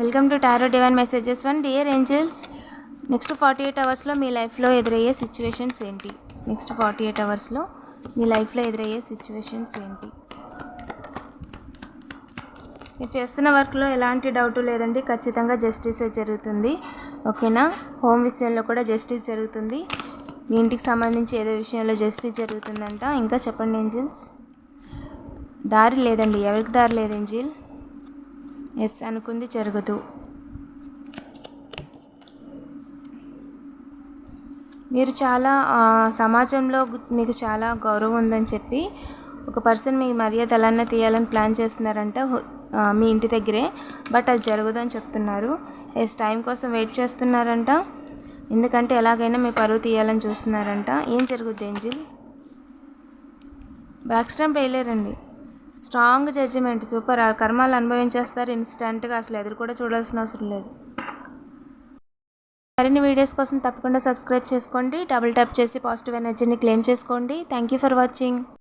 Welcome to tarot divine messages one dear angels next forty eight అవర్స్లో మీ లైఫ్లో ఎదురయ్యే సిచ్యువేషన్స్ ఏంటి? నెక్స్ట్ ఫార్టీ ఎయిట్ అవర్స్లో మీ లైఫ్లో ఎదురయ్యే సిచ్యువేషన్స్ ఏంటి? మీరు చేస్తున్న వర్క్లో ఎలాంటి డౌట్ లేదండి. ఖచ్చితంగా జస్టిసే జరుగుతుంది. ఓకేనా? హోమ్ విషయంలో కూడా జస్టిస్ జరుగుతుంది. మీ ఇంటికి సంబంధించి ఏదో విషయంలో జస్టిస్ జరుగుతుందంట. ఇంకా చెప్పండి ఏంజిల్స్ దారి లేదండి. ఎవరికి దారి లేదు ఏంజిల్ ఎస్ అనుకుంది జరగదు మీరు చాలా సమాజంలో మీకు చాలా గౌరవం ఉందని చెప్పి ఒక పర్సన్ మీ మర్యాద ఎలానే తీయాలని ప్లాన్ చేస్తున్నారంట మీ ఇంటి దగ్గరే. బట్ అది జరగదు అని చెప్తున్నారు. ఎస్ టైం కోసం వెయిట్ చేస్తున్నారంట. ఎందుకంటే ఎలాగైనా మీ పరువు తీయాలని చూస్తున్నారంట. ఏం జరుగుద్ది angel? Back stamp వేయలేరండి. Strong judgement super. ఆ కర్మాలు అనుభవించేస్తారు ఇన్స్టెంట్గా. అసలు ఎదురు కూడా చూడాల్సిన అవసరం లేదు. మరిన్ని వీడియోస్ కోసం తప్పకుండా సబ్స్క్రైబ్ చేసుకోండి. డబుల్ ట్యాప్ చేసి పాజిటివ్ ఎనర్జీని క్లెయిమ్ చేసుకోండి. Thank you for watching.